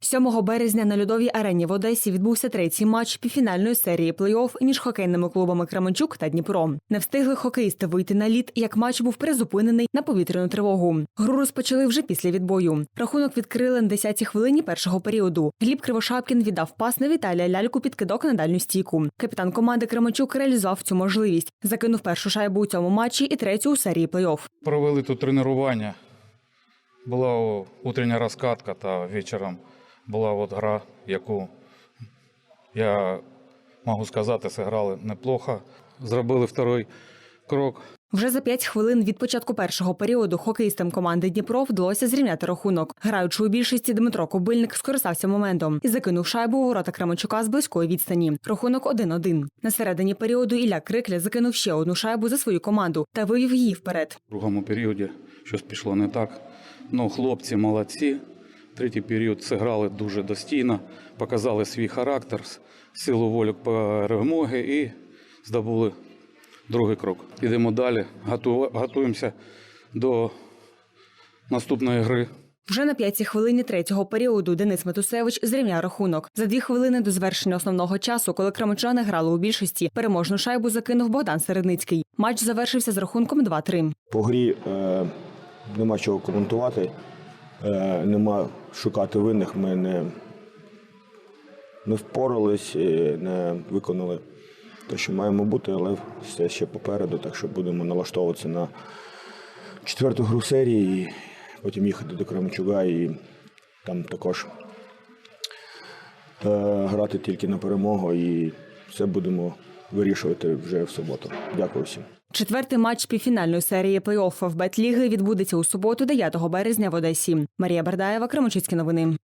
7 березня на льодовій арені в Одесі відбувся третій матч півфінальної серії плей-офф між хокейними клубами Кременчук та Дніпро. Не встигли хокеїсти вийти на лід, як матч був призупинений на повітряну тривогу. Гру розпочали вже після відбою. Рахунок відкрили на 10-й хвилині першого періоду. Гліб Кривошапкін віддав пас на Віталія Ляльку під кидок на дальню стійку. Капітан команди Кременчук реалізував цю можливість. Закинув першу шайбу у цьому матчі і третю у серії плей-офф. Провели тут тренування. Була утрення розкатка та вечором була от гра, яку я можу сказати, зіграли неплохо. Зробили второй крок. Вже за п'ять хвилин від початку першого періоду хокеїстам команди Дніпро вдалося зрівняти рахунок. Граючи у більшості Дмитро Кобильник скористався моментом і закинув шайбу у ворота Кременчука з близької відстані. Рахунок 1-1. На середині періоду Ілля Крикля закинув ще одну шайбу за свою команду та вивів її вперед. В другому періоді щось пішло не так. Ну, хлопці молодці. Третій період зіграли дуже достійно, показали свій характер, силу волю перемоги і здобули другий крок. Ідемо далі, готуємося до наступної гри. Вже на п'ятій хвилині третього періоду Денис Матусевич зрівняв рахунок. За дві хвилини до завершення основного часу, коли кременчани грали у більшості, переможну шайбу закинув Богдан Середницький. Матч завершився з рахунком 2-3. По грі е, нема чого коментувати, нема шукати винних. Ми не, не впорались, і не виконали те, що маємо бути, але все ще попереду, так що будемо налаштовуватися на четверту гру серії і потім їхати до Кременчуга і там також е, грати тільки на перемогу і все будемо вирішувати вже в суботу. Дякую всім. Четвертий матч півфінальної серії плей-офф Бетліги відбудеться у суботу, 9 березня в Одесі. Марія Бердаєва, Кременчуцькі новини.